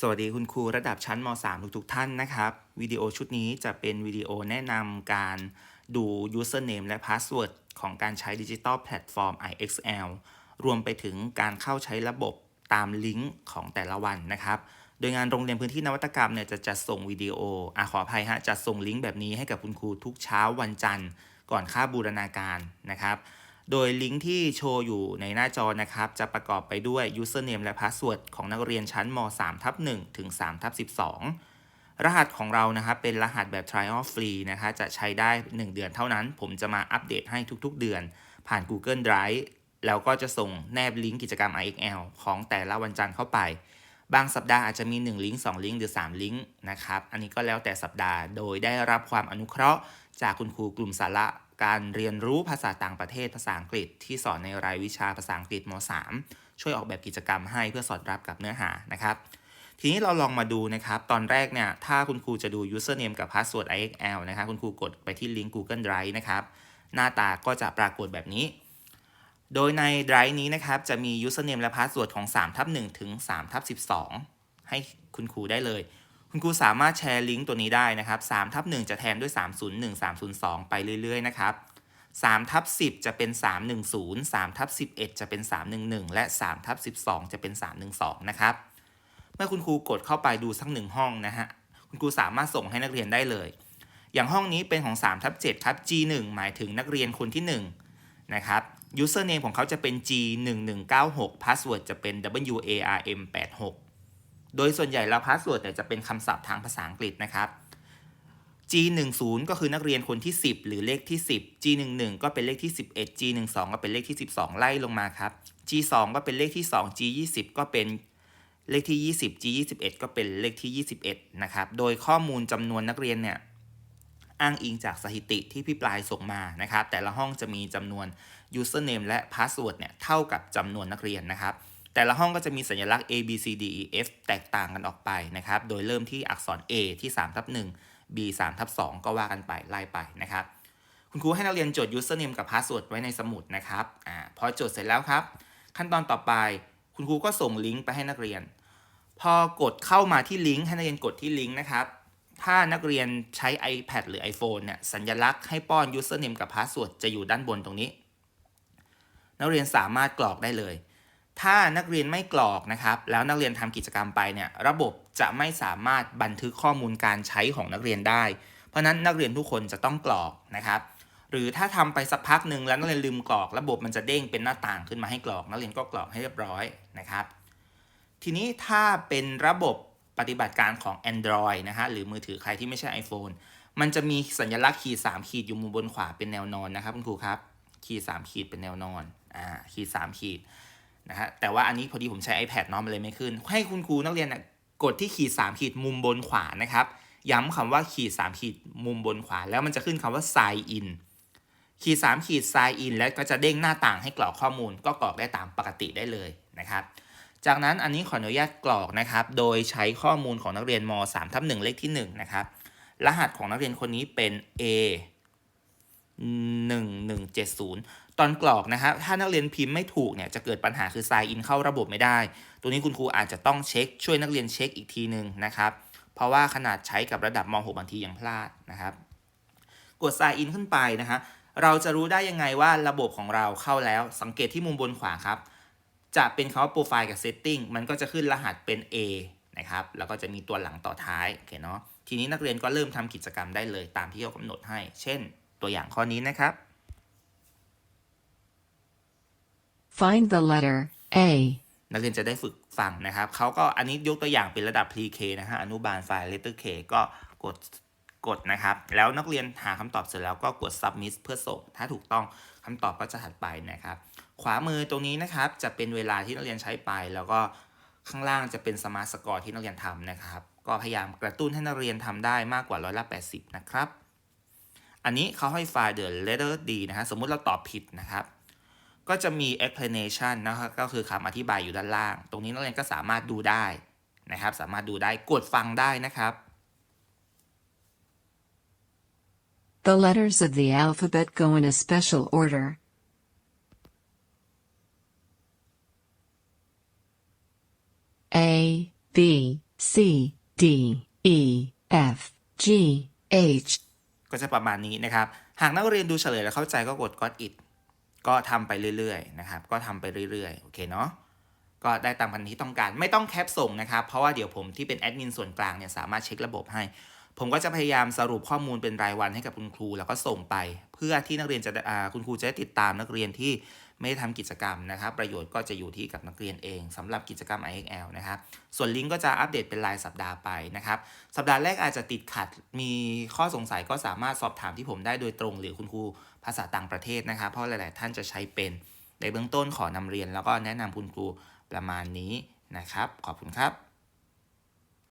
สวัสดีคุณครูระดับชั้นม .3 ทุกๆท่านนะครับ วิดีโอชุดนี้จะเป็นวิดีโอแนะนำการดู username และ password ของการใช้ดิจิตอลแพลตฟอร์ม IXL รวมไปถึงการเข้าใช้ระบบตามลิงก์ของแต่ละวันนะครับ โดยงานโรงเรียนพื้นที่นวัตกรรมเนี่ยจะจัดส่งวิดีโออะขออภัยฮะจัดส่งลิงก์แบบนี้ให้กับคุณครูทุกเช้าวันจันทร์ ก่อนค่าบูรณาการนะครับ โดยลิงก์ที่โชว์อยู่ในหน้าจอนะครับ จะประกอบไปด้วย username และ password ของนักเรียนชั้นม3ทับ1ถึง3ทับ12 รหัสของเรานะครับเป็นรหัสแบบ trial free นะคะจะใช้ได้ 1 เดือนเท่านั้น ผมจะมาอัปเดตให้ทุกๆ เดือน ผ่าน Google Drive แล้วก็จะส่งแนบลิงก์กิจกรรม IXL ของแต่ละวันจันทร์เข้าไป บางสัปดาห์อาจจะมี 1 ลิงก์ 2 ลิงก์ หรือ 3 ลิงก์นะครับ อันนี้ก็แล้วแต่สัปดาห์ โดยได้รับความอนุเคราะห์ จากคุณครูกลุ่มสาระ การเรียนรู้ภาษาต่างประเทศภาษาอังกฤษ ที่สอนในรายวิชาภาษาอังกฤษม .3 ช่วยออกแบบกิจกรรมให้เพื่อสอดรับกับเนื้อหานะครับทีนี้เราลองมาดูนะครับ ตอนแรกเนี่ยถ้าคุณครูจะดู username กับ password IXL นะครับคุณครูกดไปที่ลิงก์ Google Drive นะครับ หน้าตาก็จะปรากฏแบบนี้ โดยใน Drive นี้นะครับจะมี username และ password ของ3ทับ1ถึง3ทับ12 ให้คุณครูได้เลย คุณครูสามารถแชร์ลิงก์ตัวนี้ได้นะครับ3ทับ1จะแทนด้วย 301 302 ไปเรื่อย ๆ นะครับ3ทับ10 จะเป็น 310 3ทับ11 จะเป็น 311 และ3ทับ12 จะเป็น 312 นะครับ เมื่อคุณครูกดเข้าไปดูสักหนึ่งห้องนะฮะ คุณครูสามารถส่งให้นักเรียนได้เลย อย่างห้องนี้เป็นของ3ทับ7ครับ G1 หมายถึงนักเรียนคนที่ 1 นะครับ username ของเขาจะเป็น G1196 password จะเป็น WARM86 โดยส่วนใหญ่แล้ว password เนี่ยจะเป็นคำศัพท์ทางภาษาอังกฤษนะครับ G10 ก็คือนักเรียนคนที่ 10 หรือเลขที่ 10 G11 ก็เป็นเลขที่ 11 G12 ก็เป็นเลขที่ 12 ไล่ลงมาครับ G2 ก็เป็นเลขที่ 2 G20 ก็เป็นเลขที่ 20 G21 ก็เป็นเลขที่ 21 นะครับ โดยข้อมูลจำนวนนักเรียนเนี่ยอ้างอิงจากสถิติที่พี่ปลายส่งมานะครับ แต่ละห้องจะมีจำนวน username และ password เนี่ยเท่ากับจำนวนนักเรียนนะครับ แต่ละห้องก็จะมีสัญลักษณ์ A B C D E F แตกต่างกันออกไปนะครับ โดยเริ่มที่อักษร A ที่3ทับ1 B 3ทับ2ก็ว่ากันไปไล่ไปนะครับ คุณครูให้นักเรียนจด username กับ password ไว้ในสมุดนะครับอ่าพอจดเสร็จแล้วครับ ขั้นตอนต่อไปคุณครูก็ส่งลิงก์ไปให้นักเรียน พอกดเข้ามาที่ลิงก์ให้นักเรียนกดที่ลิงก์นะครับถ้านักเรียนใช้ iPad หรือ iPhone เนี่ยสัญลักษณ์ให้ป้อน username กับ password จะอยู่ด้านบนตรงนี้ นักเรียนสามารถกรอกได้เลย ถ้านักเรียนไม่กรอกนะครับ แล้วนักเรียนทำกิจกรรมไปเนี่ยระบบจะไม่สามารถบันทึกข้อมูลการใช้ของนักเรียนได้ เพราะฉะนั้นนักเรียนทุกคนจะต้องกรอกนะครับ หรือถ้าทำไปสักพักหนึ่งแล้วนักเรียนลืมกรอก ระบบมันจะเด้งเป็นหน้าต่างขึ้นมาให้กรอก นักเรียนก็กรอกให้เรียบร้อยนะครับ ทีนี้ถ้าเป็นระบบปฏิบัติการของ Android นะฮะหรือมือถือใครที่ไม่ใช่ iPhone มันจะมีสัญลักษณ์ขีด 3 ขีดอยู่มุมบนขวาเป็นแนวนอนนะครับคุณครูครับ ขีด 3 ขีดเป็นแนวนอนอ่าขีด 3 ขีด นะฮะแต่ว่าอันนี้พอดีผมใช้ iPad เนาะมันเลยไม่ขึ้น ให้คุณครูนักเรียนนะกดที่ขีด 3 ขีดมุมบนขวานะครับ ย้ำคำว่าขีด 3 ขีดมุมบนขวา แล้วมันจะขึ้นคำว่า sign in ขีด 3 ขีด sign in แล้วก็จะเด้งหน้าต่างให้กรอกข้อมูล ก็กรอกได้ตามปกติได้เลยนะครับ จากนั้นอันนี้ขออนุญาตกรอกนะครับ โดยใช้ข้อมูลของนักเรียนม3ทับ1เลขที่1นะครับ รหัสของนักเรียนคนนี้เป็น A 1170 ตอนกรอกนะครับถ้านักเรียนพิมพ์ไม่ถูกเนี่ยจะเกิดปัญหาคือ sign in เข้าระบบไม่ได้ ตัวนี้คุณครูอาจจะต้องเช็คช่วยนักเรียนเช็คอีกทีหนึ่งนะครับ เพราะว่าขนาดใช้กับระดับม .6 บางทียังพลาดนะครับ กด sign in ขึ้นไปนะฮะเราจะรู้ได้ยังไงว่าระบบของเราเข้าแล้ว สังเกตที่มุมบนขวาครับ จะเป็นคำว่า profile กับ setting มันก็จะขึ้นรหัสเป็น A นะครับ แล้วก็จะมีตัวหลังต่อท้ายโอเคเนาะ ทีนี้นักเรียนก็เริ่มทำกิจกรรมได้เลยตามที่เรากำหนดให้ เช่น ตัวอย่างข้อนี้นะครับ Find the letter A. นักเรียนจะได้ฝึกฟังนะครับ เขาก็อันนี้ยกตัวอย่างเป็นระดับ pre-K นะฮะ อนุบาลไฟล์ letter K ก็กด กดนะครับ แล้วนักเรียนหาคำตอบเสร็จแล้วก็กด submit เพื่อส่ง ถ้าถูกต้องคำตอบก็จะถัดไปนะครับ ขวามือตรงนี้นะครับ จะเป็นเวลาที่นักเรียนใช้ไป แล้วก็ข้างล่างจะเป็น smart score ที่นักเรียนทำนะครับ ก็พยายามกระตุ้นให้นักเรียนทำได้มากกว่าร้อยละ80 นะครับ อันนี้เขาให้ไฟล์ the letter D นะฮะสมมุติเราตอบผิดนะครับ ก็จะมี explanation นะครับก็คือคำอธิบายอยู่ด้านล่าง ตรงนี้นักเรียนก็สามารถดูได้นะครับ สามารถดูได้กดฟังได้นะครับ The letters of the alphabet go in a special order. A, B, C D E F G H ก็จะประมาณนี้นะครับ หากนักเรียนดูเฉลยแล้วเข้าใจก็กด got it ก็ทำไปเรื่อยๆนะครับ ก็ทำไปเรื่อยๆ โอเคเนาะ ก็ได้ตามพันที่ต้องการ ไม่ต้องแคปส่งนะครับ เพราะว่าเดี๋ยวผมที่เป็นแอดมินส่วนกลางเนี่ยสามารถเช็คระบบให้ ผมก็จะพยายามสรุปข้อมูลเป็นรายวันให้กับคุณครู แล้วก็ส่งไป เพื่อที่นักเรียนจะคุณครูจะได้ติดตามนักเรียนที่ ไม่ได้ทำกิจกรรมนะครับ ประโยชน์ก็จะอยู่ที่กับนักเรียนเองสำหรับกิจกรรม IXL นะครับส่วนลิงก์ก็จะอัปเดตเป็นรายสัปดาห์ไปนะครับสัปดาห์แรกอาจจะติดขัดมีข้อสงสัยก็สามารถสอบถามที่ผมได้โดยตรงหรือคุณครูภาษาต่างประเทศนะครับ เพราะหลาย ๆ ท่านจะใช้เป็นในเบื้องต้นขอนำเรียน แล้วก็แนะนำคุณครูประมาณนี้นะครับ ขอบคุณครับ